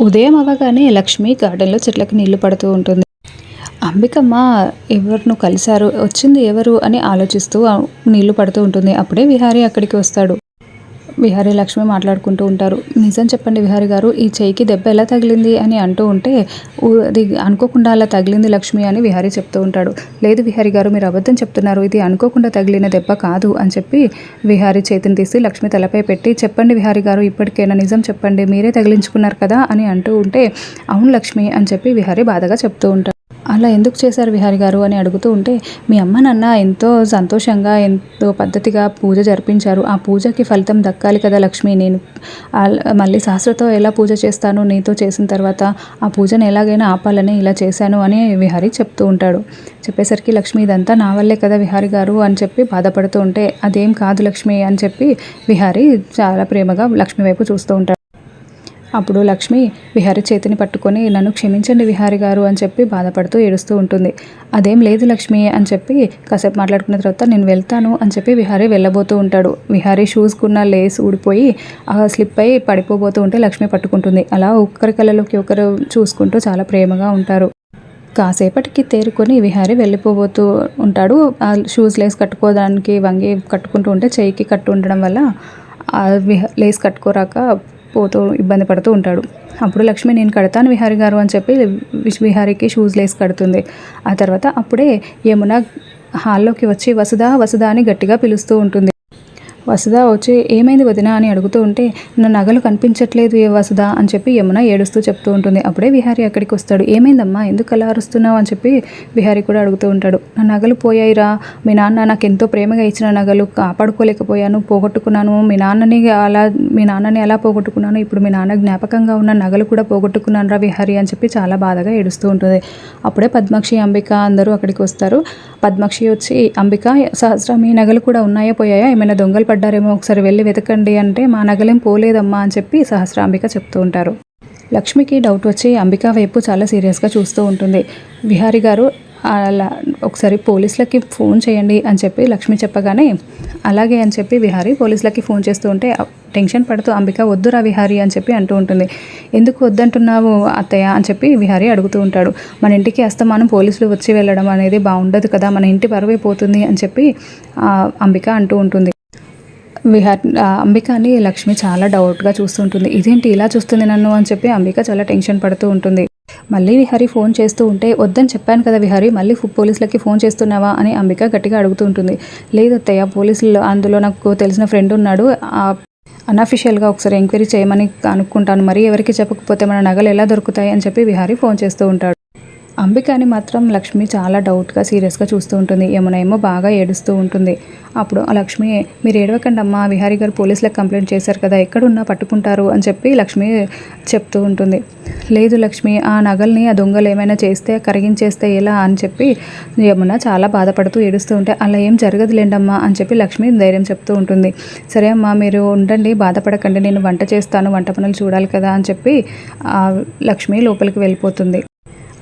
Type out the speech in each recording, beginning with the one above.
ఉదయం అవ్వగానే లక్ష్మి గార్డెన్లో చెట్లకి నీళ్ళు పడుతూ ఉంటుంది. అంబికమ్మ ఎవరిను కలిశారు? వచ్చింది ఎవరు? అని ఆలోచిస్తూ నీళ్ళు పడుతూ ఉంటుంది. అప్పుడే విహారీ అక్కడికి వస్తాడు. విహారీ లక్ష్మి మాట్లాడుకుంటూ ఉంటారు. నిజం చెప్పండి విహారీ గారు ఈ చేయికి దెబ్బ ఎలా తగిలింది అని అంటూ ఉంటే అది అనుకోకుండా అలా తగిలింది లక్ష్మి అని విహారీ చెప్తూ ఉంటాడు. లేదు విహారీ గారు మీరు అబద్ధం చెప్తున్నారు. ఇది అనుకోకుండా తగిలిన దెబ్బ కాదు అని చెప్పి విహారీ చేతిని తీసి లక్ష్మి తలపై పెట్టి చెప్పండి విహారీ గారు ఇప్పటికైనా నిజం చెప్పండి మీరే తగిలించుకున్నారు కదా అని అంటూ ఉంటే అవును లక్ష్మి అని చెప్పి విహారీ బాధగా చెప్తూ ఉంటాడు. అలా ఎందుకు చేశారు విహారి గారు అని అడుగుతూ ఉంటే మీ అమ్మ నాన్న ఎంతో సంతోషంగా ఎంతో పద్ధతిగా పూజ జరిపించారు. ఆ పూజకి ఫలితం దక్కాలి కదా లక్ష్మి. నేను మళ్ళీ శాస్త్రతో ఎలా పూజ చేస్తాను? నీతో చేసిన తర్వాత ఆ పూజను ఎలాగైనా ఆపాలని ఇలా చేశాను అని విహారీ చెప్తూ ఉంటాడు. చెప్పేసరికి లక్ష్మి ఇదంతా నా వల్లే కదా విహారి గారు అని చెప్పి బాధపడుతూ ఉంటే అదేం కాదు లక్ష్మి అని చెప్పి విహారీ చాలా ప్రేమగా లక్ష్మి వైపు చూస్తూ ఉంటాడు. అప్పుడు లక్ష్మి విహారి చేతిని పట్టుకొని నన్ను క్షమించండి విహారి గారు అని చెప్పి బాధపడుతూ ఏడుస్తూ ఉంటుంది. అదేం లేదు లక్ష్మి అని చెప్పి కాసేపు మాట్లాడుకున్న తర్వాత నేను వెళ్తాను అని చెప్పి విహారి వెళ్ళబోతూ ఉంటాడు. విహారి షూస్కున్న లేస్ ఊడిపోయి ఆ స్లిప్ అయి పడిపోబోతూ ఉంటే లక్ష్మి పట్టుకుంటుంది. అలా ఒకరి కళ్ళలోకి ఒకరు చూసుకుంటూ చాలా ప్రేమగా ఉంటారు. కాసేపటికి తేరుకొని విహారి వెళ్ళిపోబోతూ ఉంటాడు. ఆ షూస్ లేస్ కట్టుకోవడానికి వంగి కట్టుకుంటూ ఉంటే చేయికి కట్టు ఉండడం వల్ల లేస్ కట్టుకోరాక పోతూ ఇబ్బంది పడుతూ ఉంటాడు. అప్పుడు లక్ష్మి నేను కడతాను విహారి గారు అని చెప్పి విహారికి షూస్ లేసి కడుతుంది. ఆ తర్వాత అప్పుడే యమున హాల్లోకి వచ్చి వసుధ వసుధ అని గట్టిగా పిలుస్తూ ఉంటుంది. వసుధ వచ్చి ఏమైంది వదిన? అని అడుగుతూ ఉంటే నా నగలు కనిపించట్లేదు ఏ వసుధ? అని చెప్పి యమున ఏడుస్తూ చెప్తూ ఉంటుంది. అప్పుడే విహారీ అక్కడికి వస్తాడు. ఏమైందమ్మా? ఎందుకు అలా అరుస్తున్నావు? అని చెప్పి విహారీ కూడా అడుగుతూ ఉంటాడు. నా నగలు పోయాయిరా. మీ నాన్న నాకు ఎంతో ప్రేమగా ఇచ్చిన నగలు కాపాడుకోలేకపోయాను పోగొట్టుకున్నాను. మీ నాన్నని అలా మీ నాన్నని ఎలా పోగొట్టుకున్నాను ఇప్పుడు మీ నాన్న జ్ఞాపకంగా ఉన్న నగలు కూడా పోగొట్టుకున్నాను రా విహారీ అని చెప్పి చాలా బాధగా ఏడుస్తూ ఉంటుంది. అప్పుడే పద్మాక్షి అంబిక అందరూ అక్కడికి వస్తారు. పద్మాక్షి వచ్చి అంబిక సహస్ర మీ నగలు కూడా ఉన్నాయా? పోయాయా? ఏమైనా దొంగలు పడ్డారేమో ఒకసారి వెళ్ళి వెతకండి అంటే మా నగలేం పోలేదమ్మా అని చెప్పి సహస్రాంబిక చెప్తూ ఉంటారు. లక్ష్మికి డౌట్ వచ్చి అంబిక వైపు చాలా సీరియస్గా చూస్తూ ఉంటుంది. విహారి గారు అలా ఒకసారి పోలీసులకి ఫోన్ చేయండి అని చెప్పి లక్ష్మి చెప్పగానే అలాగే అని చెప్పి విహారీ పోలీసులకి ఫోన్ చేస్తూ ఉంటే టెన్షన్ పడుతూ అంబిక వద్దురా విహారీ అని చెప్పి అంటూ ఉంటుంది. ఎందుకు వద్దంటున్నావు అత్తయ్య? అని చెప్పి విహారీ అడుగుతూ ఉంటాడు. మన ఇంటికి అస్తమానం పోలీసులు వచ్చి వెళ్ళడం అనేది బాగుండదు కదా మన ఇంటి పరువైపోతుంది అని చెప్పి అంబిక అంటూ ఉంటుంది. విహార్ అంబికని లక్ష్మి చాలా డౌట్గా చూస్తుంటుంది. ఇదేంటి ఇలా చూస్తుంది నన్ను అని చెప్పి అంబిక చాలా టెన్షన్ పడుతూ ఉంటుంది. మళ్ళీ విహారి ఫోన్ చేస్తూ ఉంటే వద్దని చెప్పాను కదా విహారి మళ్ళీ పోలీసులకి ఫోన్ చేస్తున్నావా అని అంబిక గట్టిగా అడుగుతూ ఉంటుంది. లేదు అత్తయ్య పోలీసులు అందులో నాకు తెలిసిన ఫ్రెండ్ ఉన్నాడు. అన్అఫిషియల్గా ఒకసారి ఎంక్వైరీ చేయమని అనుకుంటాను. మరి ఎవరికి చెప్పకపోతే మన నగలు ఎలా దొరుకుతాయి అని చెప్పి విహారీ ఫోన్ చేస్తూ ఉంటాడు. అంబికాని మాత్రం లక్ష్మి చాలా డౌట్గా సీరియస్గా చూస్తూ ఉంటుంది. యమున ఏమో బాగా ఏడుస్తూ ఉంటుంది. అప్పుడు ఆ లక్ష్మి మీరు ఏడవకండి అమ్మా విహారీ గారు పోలీసులకు కంప్లైంట్ చేశారు కదా ఎక్కడున్నా పట్టుకుంటారు అని చెప్పి లక్ష్మి చెప్తూ ఉంటుంది. లేదు లక్ష్మి ఆ నగల్ని ఆ దొంగలు ఏమైనా చేస్తే కరిగించేస్తే ఎలా? అని చెప్పి యమున చాలా బాధపడుతూ ఏడుస్తూ ఉంటే అలా ఏం జరగదులేండమ్మా అని చెప్పి లక్ష్మి ధైర్యం చెప్తూ ఉంటుంది. సరే అమ్మా మీరు ఉండండి బాధపడకండి. నేను వంట చేస్తాను వంట పనులు చూడాలి కదా అని చెప్పి లక్ష్మి లోపలికి వెళ్ళిపోతుంది.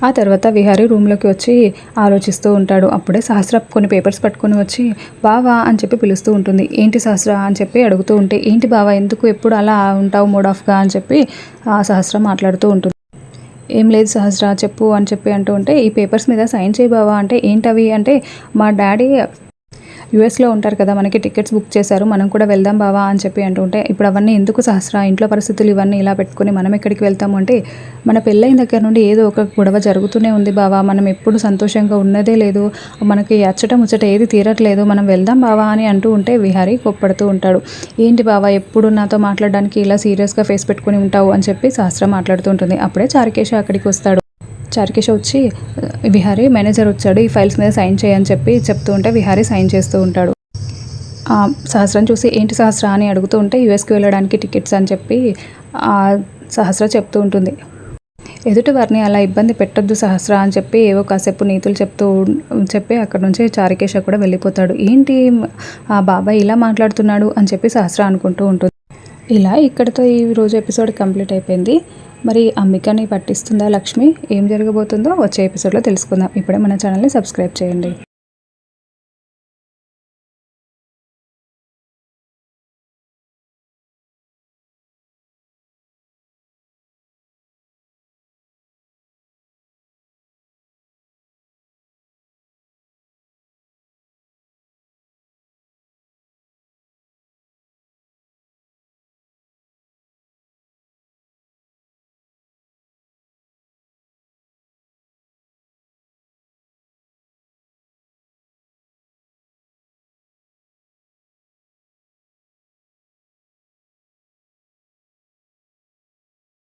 ఆ తర్వాత విహారి రూమ్లోకి వచ్చి ఆలోచిస్తూ ఉంటాడు. అప్పుడే సహస్ర కొన్ని పేపర్స్ పట్టుకొని వచ్చి బావా అని చెప్పి పిలుస్తూ ఉంటుంది. ఏంటి సహస్ర అని చెప్పి అడుగుతూ ఉంటే ఏంటి బావా ఎందుకు ఎప్పుడు అలా ఉంటావు మూడ్ ఆఫ్గా అని చెప్పి ఆ సహస్ర మాట్లాడుతూ ఉంటుంది. ఏం లేదు సహస్ర చెప్పు అని చెప్పి అంటూ ఉంటే ఈ పేపర్స్ మీద సైన్ చేయి బావా అంటే ఏంటవి? అంటే మా డాడీ యూఎస్లో ఉంటారు కదా మనకి టికెట్స్ బుక్ చేశారు మనం కూడా వెళ్దాం బావా అని చెప్పి అంటుంటే ఇప్పుడు అవన్నీ ఎందుకు సహస్రా? ఇంట్లో పరిస్థితులు ఇవన్నీ ఇలా పెట్టుకుని మనం ఎక్కడికి వెళ్తాము అంటే మన పెళ్ళైన దగ్గర నుండి ఏదో ఒక గొడవ జరుగుతూనే ఉంది బావా. మనం ఎప్పుడు సంతోషంగా ఉన్నదే లేదు. మనకి అచ్చట ముచ్చట ఏది తీరట్లేదు. మనం వెళ్దాం బావా అని అంటూ ఉంటే విహారీ కొప్పడుతూ ఉంటాడు. ఏంటి బావా ఎప్పుడు నాతో మాట్లాడడానికి ఇలా సీరియస్గా ఫేస్ పెట్టుకుని ఉంటావు అని చెప్పి సహస్ర మాట్లాడుతూ ఉంటుంది. అప్పుడే చారికేశ అక్కడికి వస్తాడు. చారికేష వచ్చి విహారీ మేనేజర్ వచ్చాడు ఈ ఫైల్స్ మీద సైన్ చేయని చెప్పి చెప్తూ ఉంటే విహారీ సైన్ చేస్తూ ఉంటాడు. సహస్రం చూసి ఏంటి సహస్ర? అని అడుగుతూ ఉంటే యుఎస్కి వెళ్ళడానికి టికెట్స్ అని చెప్పి సహస్ర చెప్తూ ఉంటుంది. ఎదుటి వారిని అలా ఇబ్బంది పెట్టొద్దు సహస్ర అని చెప్పి ఏవో కాసేపు నీతులు చెప్తూ చెప్పి అక్కడ నుంచి చారికేష కూడా వెళ్ళిపోతాడు. ఏంటి ఆ బాబాయ్ ఇలా మాట్లాడుతున్నాడు అని చెప్పి సహస్ర అనుకుంటూ ఉంటుంది. ఇలా ఇక్కడితో ఈ రోజు ఎపిసోడ్ కంప్లీట్ అయిపోయింది. మరి అంబికని పట్టిస్తుందా లక్ష్మి? ఏం జరగబోతుందో వచ్చే ఎపిసోడ్లో తెలుసుకుందాం. ఇప్పుడే మన ఛానల్ని సబ్స్క్రైబ్ చేయండి.